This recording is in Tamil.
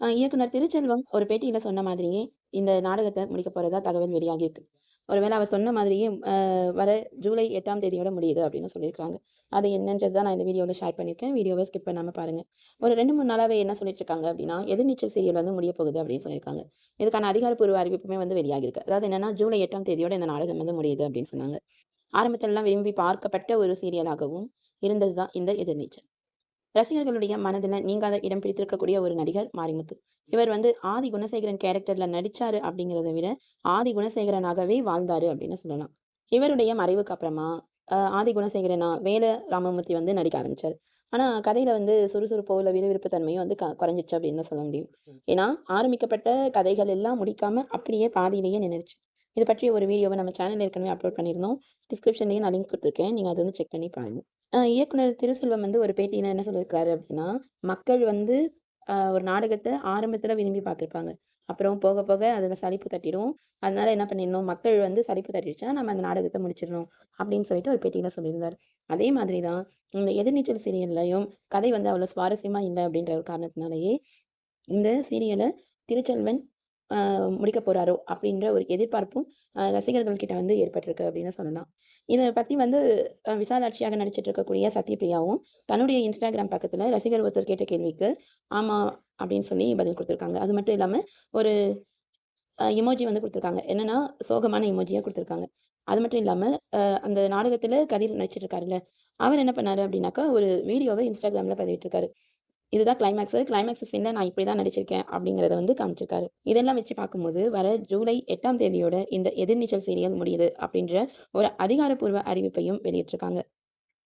இயக்குனர் திருச்செல்வம் ஒரு பேட்டியில் சொன்ன மாதிரியே, இந்த நாடகத்தை முடிக்க போகிறதா தகவல் வெளியாகியிருக்கு. ஒருவேளை அவர் சொன்ன மாதிரியே வர ஜூலை எட்டாம் தேதியோட முடியுது அப்படின்னு சொல்லியிருக்காங்க. அது என்னன்றது தான் நான் இந்த வீடியோவில் ஷேர் பண்ணியிருக்கேன். வீடியோவை ஸ்கிப் பண்ணாமல் பாருங்கள் ஒரு 2, 3 நாளாவே என்ன சொல்லிட்டு இருக்காங்க அப்படின்னா, எதிர்நீச்சல் சீரியல் வந்து முடிய போகுது அப்படின்னு சொல்லியிருக்காங்க. இதுக்கான அதிகாரப்பூர்வ அறிவிப்புமே வந்து வெளியாகிருக்கு அதாவது என்னன்னா, ஜூலை எட்டாம் தேதியோட இந்த நாடகம் வந்து முடியுது அப்படின்னு சொன்னாங்க. ஆரம்பத்திலலாம் விரும்பி பார்க்கப்பட்ட ஒரு சீரியலாகவும் இருந்தது தான் இந்த எதிர்நீச்சல். ரசிகர்களுடைய மனதில் நீங்காத இடம் பிடித்திருக்கக்கூடிய ஒரு நடிகர் மாரிமுத்து. இவர் வந்து ஆதி குணசேகரன் கேரக்டர்ல நடிச்சாரு அப்படிங்கிறத விட, ஆதி குணசேகரனாகவே வாழ்ந்தாரு அப்படின்னு சொல்லலாம். இவருடைய மறைவுக்கு அப்புறமா, ஆதி குணசேகரனா வேல ராமமூர்த்தி வந்து நடிக்க ஆரம்பிச்சார் ஆனா கதையில வந்து சுறுசுறுப்போ, இல்லை விறுவிறுப்பு தன்மையும் வந்து க குறைஞ்சிச்சு அப்படின்னு தான் சொல்ல முடியும். ஏன்னா, ஆரம்பிக்கப்பட்ட கதைகள் எல்லாம் முடிக்காம அப்படியே பாதியிலேயே நின்றுச்சு இது பற்றிய ஒரு வீடியோவை நம்ம சேனல் ஏற்கனவே அப்லோட் பண்ணியிருந்தோம். டிஸ்கிரிப்ஷன்லேயே நான் லிங்க் கொடுத்துருக்கேன் நீங்கள் அதை வந்து செக் பண்ணி பாருங்கள் இயக்குனர் திருசெல்வம் வந்து ஒரு பேட்டியில் என்ன சொல்லியிருக்காரு அப்படின்னா, மக்கள் வந்து ஒரு நாடகத்தை ஆரம்பத்தில் விரும்பி பார்த்துருப்பாங்க அப்புறம் போக போக அதில் சலிப்பு தட்டிடும். அதனால என்ன பண்ணிடணும், மக்கள் வந்து சலிப்பு தட்டிடுச்சா நம்ம அந்த நாடகத்தை முடிச்சிடணும் அப்படின்னு சொல்லிட்டு ஒரு பேட்டியில் சொல்லியிருந்தாரு. அதே மாதிரி தான் இந்த எதிர்நீச்சல் சீரியல்லையும் கதை வந்து அவ்வளோ சுவாரஸ்யமாக இல்லை அப்படின்ற ஒரு காரணத்தினாலேயே, இந்த சீரியலை திருச்செல்வன் முடிக்க போறாரோ அப்படின்ற ஒரு எதிர்பார்ப்பும் ரசிகர்கள் கிட்ட வந்து ஏற்பட்டிருக்கு அப்படின்னு சொல்லலாம். இதை பத்தி வந்து விசாலாட்சியாக நடிச்சிட்டு இருக்கக்கூடிய சத்யபிரியாவும், தன்னுடைய இன்ஸ்டாகிராம் பக்கத்துல ரசிகர் ஒருத்தர் கேட்ட கேள்விக்கு, ஆமா அப்படின்னு சொல்லி பதில் கொடுத்துருக்காங்க அது மட்டும் இல்லாம ஒரு இமோஜி வந்து கொடுத்துருக்காங்க என்னன்னா, சோகமான இமோஜியா கொடுத்துருக்காங்க அது மட்டும் இல்லாம, அந்த நாடகத்துல கதிர் நடிச்சிட்டு இருக்காருல்ல, அவர் என்ன பண்ணாரு அப்படின்னாக்கா, ஒரு வீடியோவை இன்ஸ்டாகிராம்ல பதிவிட்டிருக்காரு. இதுதான் கிளைமாக்ஸு. கிளைமாக்ஸ் சீனில் நான் இப்படி தான் நடிச்சிருக்கேன் அப்படிங்கிறத வந்து காமிச்சிருக்காரு. இதெல்லாம் வச்சு பார்க்கும்போது, வர ஜூலை எட்டாம் தேதியோட இந்த எதிர்நீச்சல் சீரியல் முடியுது அப்படின்ற ஒரு அதிகாரப்பூர்வ அறிவிப்பையும் வெளியிட்டிருக்காங்க.